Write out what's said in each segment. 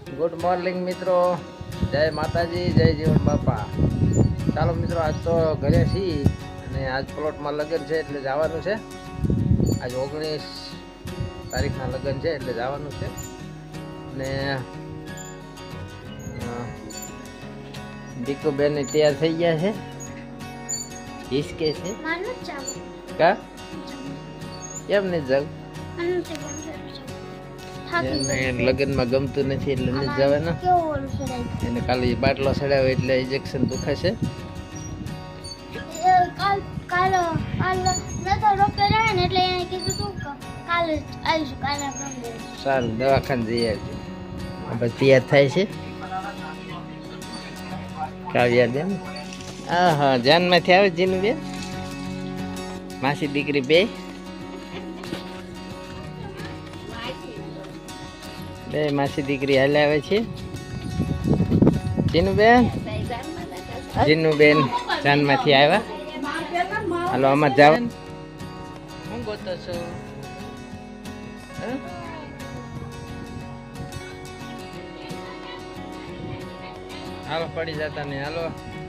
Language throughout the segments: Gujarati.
ગુડ મોર્નિંગ મિત્રો. જય માતાજી જય જીવન બાપા. ચાલો મિત્રો આજ તો ઘરે છીએ અને આજ પ્લોટમાં લગ્ન છે એટલે જવાનું છે. આજ ઓગણીસ તારીખના લગ્ન છે એટલે જવાનું છે. ને દીકુ બેન તૈયાર થઈ ગયા છે. હિસકે છે. કા? કેમ નહીં જાવ લગ્નમાં ગમતું નથી એટલે નથી જવાના. એને કાલે બાટલો ચડાવ્યો એટલે ઇન્જેક્શન દુખાશે. સારું દવાખાને જઈ આવજો. તૈયાર થાય છે. કાવ્યા બેન. હા હા જાનમાંથી આવે જીનું બેન. માસી દીકરી બે. બે માસી દીકરી હાલે આવે છે. જીનું બેન જીનુ બેન જાનમાંથી આવ્યા. હાલો, આમાં જાવ હું ગોતો છો? હાલો, પડી જતા ને હાલો હાલો.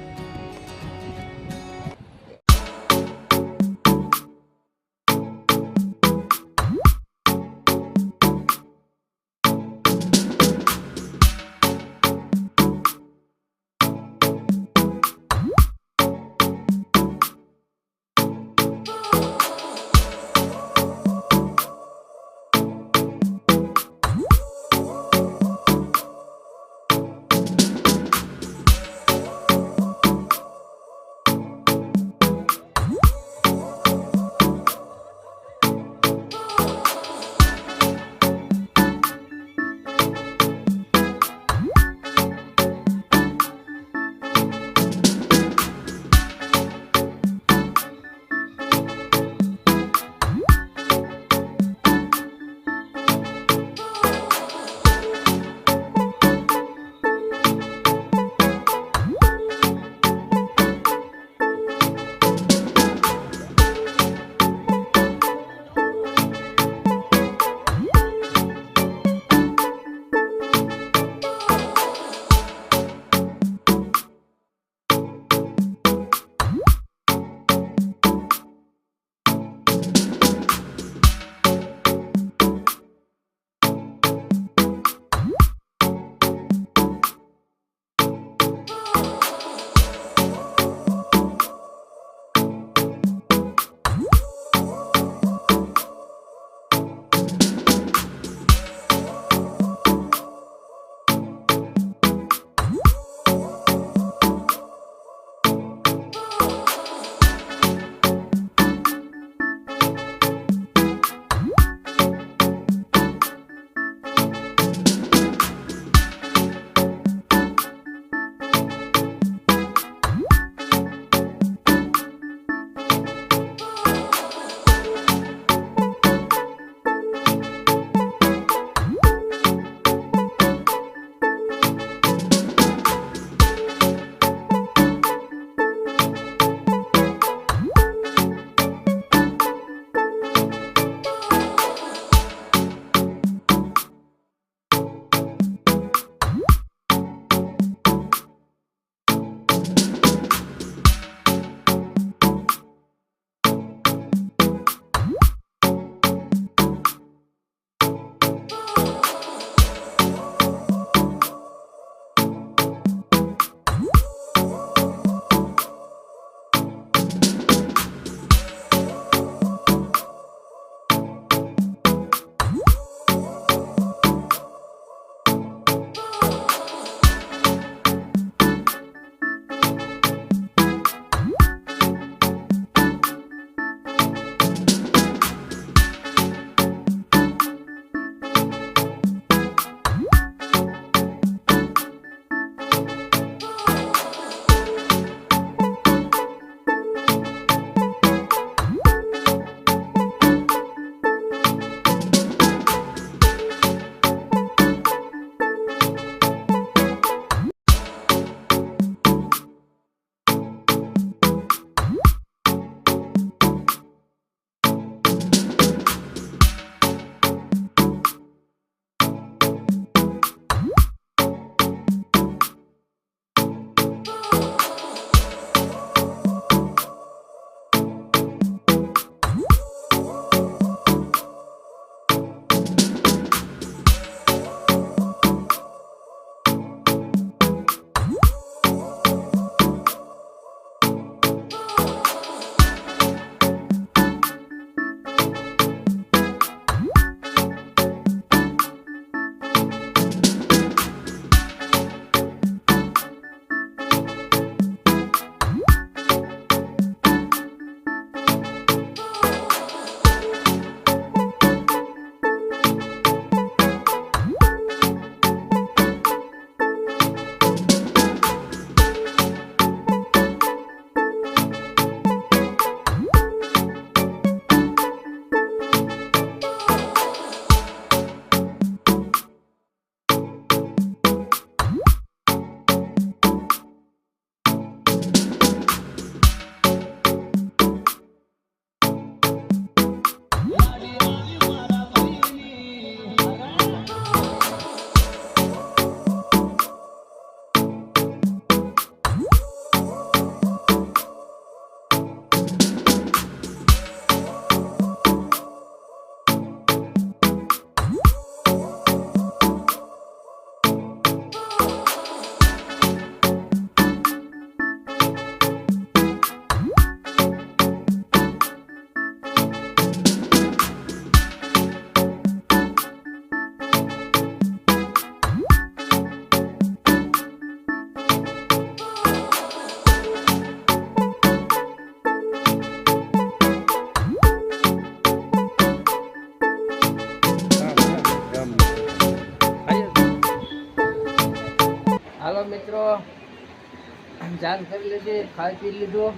જાન કરી લીધી ખાઈ પી લીધું.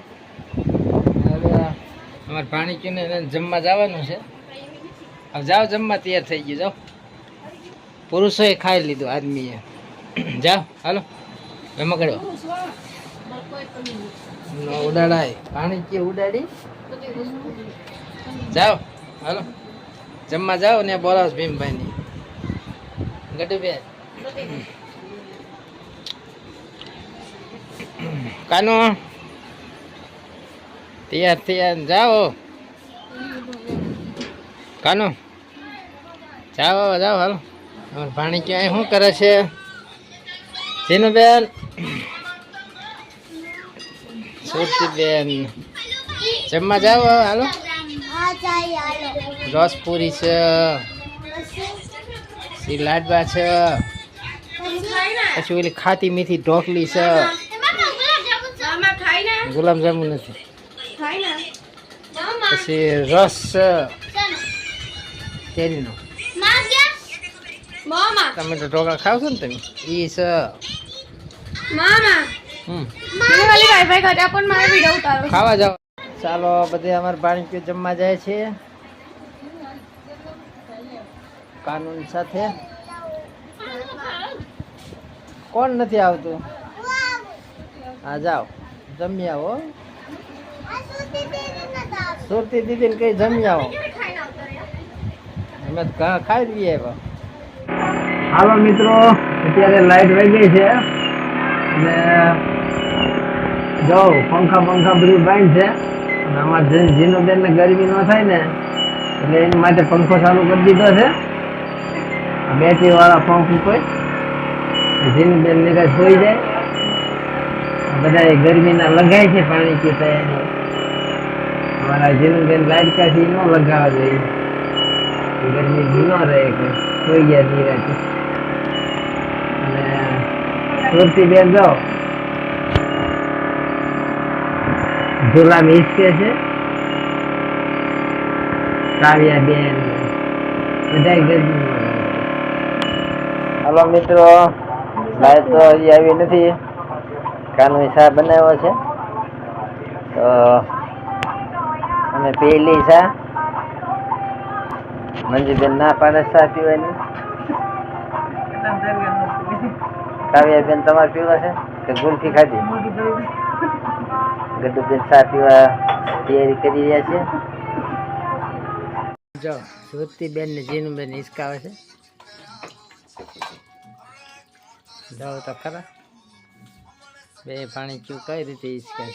હવે અમારે ભાણીકીને એને જમવા જવાનું છે. હવે જાઓ, જમવા તૈયાર થઈ ગયું, જાઓ. પુરુષોએ ખાઈ લીધું, આદમીએ. જાઓ, હાલો. એમાં કરો ઉડાડાય. ભાણીકી ઉડાડી. જાઓ, હાલો. જમવા જાઓ ને બોલાવો ભીમભાઈની. ગટુબેન કાનો? તૈયાર તૈયાર. જાઓ. કાનો? જાઓ જાઓ હાલો. અમાર ભાણી ક્યાંય શું કરે છે? બેન સુરતીબેન. જમવા જાઓ હાલો. રસપુરી છે. પછી લાડવા છે. પછી ઓલી ખાતી મીઠી ઢોકલી છે. ગુલાબ જાંબુ નથી. પછી રસ કેરીનો. તમે તો ઢોકળા ખાવ છો ને તમે? ઈ છે. હમ. ખાવા જાઓ ચાલો બધે અમારે પાણી જમવા જાય છે. કાનૂન સાથે. કોણ નથી આવતું? હા જાઓ. જમી આવો સુરતી દીદીને કઈ જમી આવો અમે ખાઈ લઈએ હાલો મિત્રો અત્યારે લાઈટ વહી ગઈ છે. અને જો પંખા પંખા બધું બંધ છે. અને અમારે ને ગરમી ન થાય ને એટલે એની માટે પંખો ચાલુ કરી દીધો છે. બેટરી વાળા પંખ ઉપર. જીનુબેન કઈ સોઈ જાય. બધા ગરમીના લગાય છે પાણી પીતા એને. અમારા કે લાઈટ કાથી ન લગાવવા જોઈએ. ગરમી ન રહે કે કોઈ ગયા નિરાશ અને સુરતી બેન જાઓ. ઝુલા હિસકે છે. કાવ્યા બેન બધા ગરમી હલો મિત્રો, લાઈટ તો હજી આવી નથી. કાનૂની શા બનાવ્યો છે. તો અમે પહેલી ચા મંજુબેન ના પાડે શા પીવાની. કાવ્યાબેન તમારે પીવા છે કે ગુલફી ખાધી? ગડુબેન ચા પીવા તૈયારી કરી રહ્યા છે. જો જ્યોતિબેન ને જીનુબેન હિસકાવે છે. જાઓ તો ખરા. બે પાણી ક્યુ કઈ રીતે હિસકે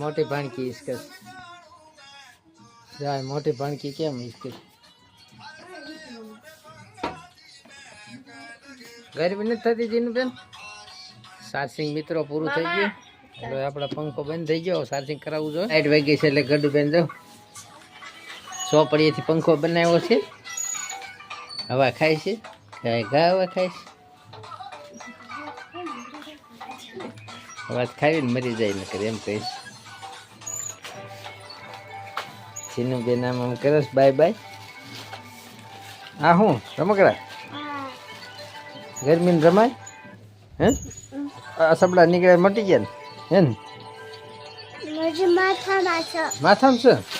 મોટી ભાણકી હિસકે જાય મોટી ભાણકી કેમ હિસકે ગરમી નથી થતી જીનુબેન સારસિંગ મિત્રો પૂરું થઈ ગયું. એટલે આપણે પંખો બંધ થઈ ગયો સારસિંગ કરાવવું જોઈએ. લાઈટ વાગી છે એટલે ગડું બેન જો ચોપડીએથી પંખો બનાવ્યો છે. હવા ખાય છે. ગાય ગા હવા ખાય છે. હવા ખાવીને મરી જાય નકર એમ કહીશ. છીનું બેન આમ આમ કરે બાય બાય. હા હું રમકડા? ગરમીને રમાય? હે? આ સબડા નીકળ્યા મટી ગયા ને? હે ને? માથામાં છે. માથામાં છે?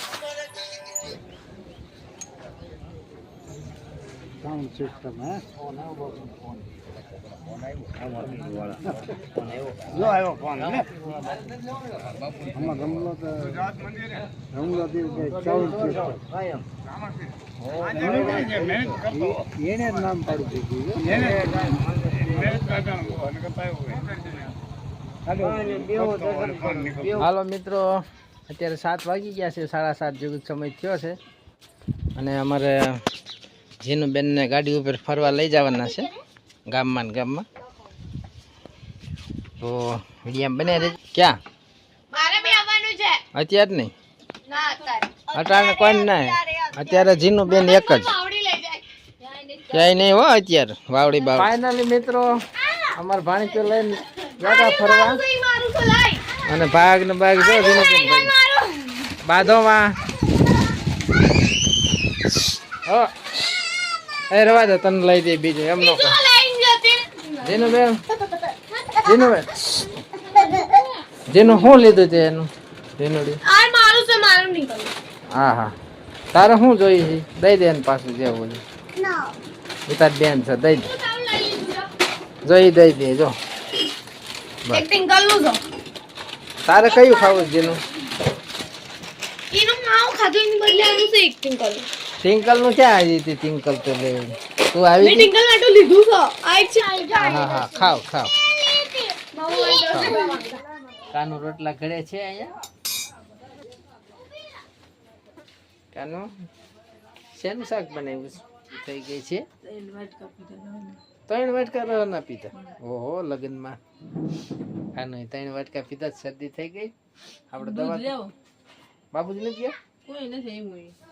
એને નામ પાડી દીધું હાલો. મિત્રો અત્યારે સાત વાગી ગયા છે સાડા સાત જેવું સમય થયો છે. અને અમારે જીનું બેનને ગાડી ઉપર ફરવા લઈ જવાના છે ગામમાં ને ગામમાં. તો વિડીયા બને રે ક્યાં? મારે બી આવવાનું છે. અત્યારે નહીં? ના અત્યારે. અટાણે કોઈ ના અત્યારે જીનું બેન એક જ. આવડી લઈ જાય. ક્યાંય નહીં હો અત્યારે વાવડી બાવ ફાઇનલી મિત્રો અમાર ભાણીચો લઈને ગયા ફરવા. તો અને ભાગ ને ભાગ જો જીનું બેન બાધોમાં હો. એ રવા દે તને લઈ દે બીજું એમ નો લાઈન જતી જીનું બેન? જેનું જેનું શું લીધું છે એનું? જેનું આ મારું છે મારું નીકળ હા હા. તારે શું જોઈએ છે? દઈ દે એને પાછું જેવું બોલું ના. એ તાર બેન છે દઈ દે. જોઈ દઈ દે જો. તારે કયું ખાવું છે જેનું? એનું માવું ખાધું એની બદલે આનું છે એક્ટિંગ કરલું ટિંકલનું ક્યાં આવી હતી? ટિંકલ તો લે. તું આવી હતી? ટિંકલ માટું લીધું છો આ છે. હા હા હા. ખાવ ખાવ કાનો રોટલા ઘરે છે અહીંયા? કાનું શેનું શાક બનાવ્યું છે? થઈ ગઈ છે? ત્રણ વાટકા રવાના પીધા. ઓહો લગ્નમાં. કાનો ત્રણ વાટકા પીધા જ શરદી થઈ ગઈ. આપણે દવા બાબુજી નથી ગયા? કોઈ નથી